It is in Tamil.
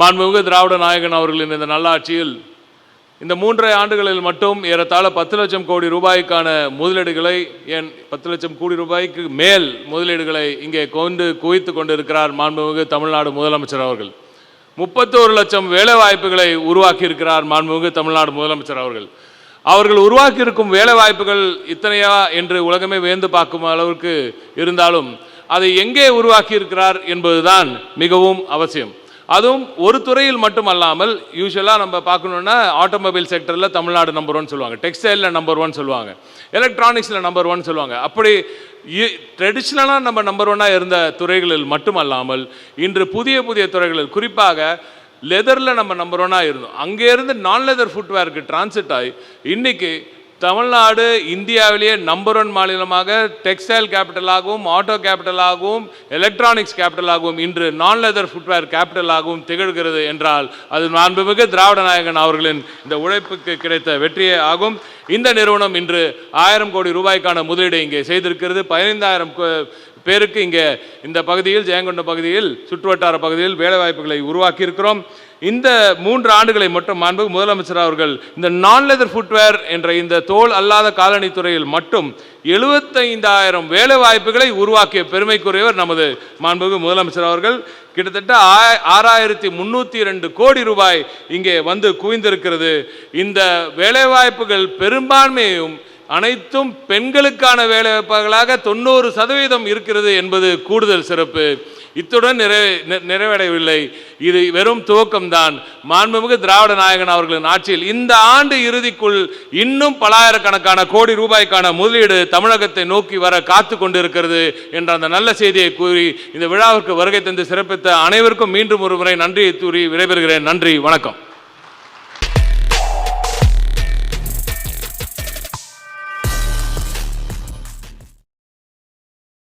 மாண்புமிகு திராவிட நாயகன் அவர்களின் இந்த நல்லாட்சியில் இந்த மூன்றரை ஆண்டுகளில் மட்டும் ஏறத்தாழ பத்து லட்சம் கோடி ரூபாய்க்கான முதலீடுகளை ஏன் பத்து லட்சம் கோடி ரூபாய்க்கு மேல் முதலீடுகளை இங்கே கொண்டு குவித்து கொண்டிருக்கிறார் மாண்புமிகு தமிழ்நாடு முதலமைச்சர் அவர்கள். முப்பத்தோரு லட்சம் வேலை வாய்ப்புகளை உருவாக்கி இருக்கிறார் மாண்புமிகு தமிழ்நாடு முதலமைச்சர் அவர்கள். அவர்கள் உருவாக்கியிருக்கும் வேலை வாய்ப்புகள் இத்தனையா என்று உலகமே வேந்து பார்க்கும் அளவிற்கு இருந்தாலும் அதை எங்கே உருவாக்கி இருக்கிறார் என்பதுதான் மிகவும் அவசியம். அதுவும் ஒரு துறையில் மட்டும் அல்லாமல் யூஸ்வலாக நம்ம பார்க்கணுன்னா ஆட்டோமொபைல் செக்டரில் தமிழ்நாடு நம்பர் ஒன் சொல்லுவாங்க. டெக்ஸ்டைலில் நம்பர் ஒன் சொல்லுவாங்க. எலக்ட்ரானிக்ஸில் நம்பர் ஒன் சொல்லுவாங்க. அப்படி ட்ரெடிஷ்னலாக நம்ம நம்பர் ஒன்னாக இருந்த துறைகளில் மட்டும் அல்லாமல் இன்று புதிய புதிய துறைகளில் குறிப்பாக லெதரில் நம்ம நம்பர் ஒன்னாக இருந்தோம். அங்கேருந்து நான் லெதர் ஃபுட்வேருக்கு டிரான்சிட் ஆகி இன்றைக்கி தமிழ்நாடு இந்தியாவிலேயே நம்பர் ஒன் மாநிலமாக டெக்ஸ்டைல் கேபிட்டலாகவும் ஆட்டோ கேபிட்டலாகவும் எலக்ட்ரானிக்ஸ் கேபிட்டலாகவும் இன்று நான் லெதர் ஃபுட்வேர் கேபிட்டலாகவும் திகழ்கிறது என்றால் அது மாண்புமிகு திராவிட நாயகன் அவர்களின் இந்த உழைப்புக்கு கிடைத்த வெற்றியே ஆகும். இந்த நிறுவனம் இன்று ஆயிரம் கோடி ரூபாய்க்கான முதலீடு இங்கே செய்திருக்கிறது. பதினைந்தாயிரம் பேருக்கு இங்கே இந்த பகுதியில் ஜெயங்கொண்ட பகுதியில் சுற்றுவட்டார பகுதியில் வேலைவாய்ப்புகளை உருவாக்கியிருக்கிறோம். இந்த மூன்று ஆண்டுகளை மட்டும் மாண்பு முதலமைச்சர் அவர்கள் இந்த நான் லெதர் ஃபுட்வேர் என்ற இந்த தோல் அல்லாத காலனித்துறையில் மட்டும் எழுபத்தைந்தாயிரம் வேலை வாய்ப்புகளை உருவாக்கிய பெருமைக்குரியவர் நமது மாண்புமிகு முதலமைச்சர் அவர்கள். கிட்டத்தட்ட ஆ- ஆறாயிரத்தி முந்நூற்றி ரெண்டு கோடி ரூபாய் இங்கே வந்து குவிந்திருக்கிறது. இந்த வேலைவாய்ப்புகள் பெரும்பான்மையும் அனைத்தும் பெண்களுக்கான வேலைவாய்ப்புகளாக தொண்ணூறு சதவீதம் இருக்கிறது என்பது கூடுதல் சிறப்பு. இத்துடன் நிறைவே நிறைவடையவில்லை. இது வெறும் துவக்கம்தான். மாண்புமிகு திராவிட நாயகன் அவர்களின் ஆட்சியில் இந்த ஆண்டு இறுதிக்குள் இன்னும் பலாயிரக்கணக்கான கோடி ரூபாய்க்கான முதலீடு தமிழகத்தை நோக்கி வர காத்து கொண்டிருக்கிறது என்ற அந்த நல்ல செய்தியை கூறி இந்த விழாவிற்கு வருகை தந்து சிறப்பித்த அனைவருக்கும் மீண்டும் ஒரு முறை நன்றியை கூறி விடைபெறுகிறேன். நன்றி வணக்கம்.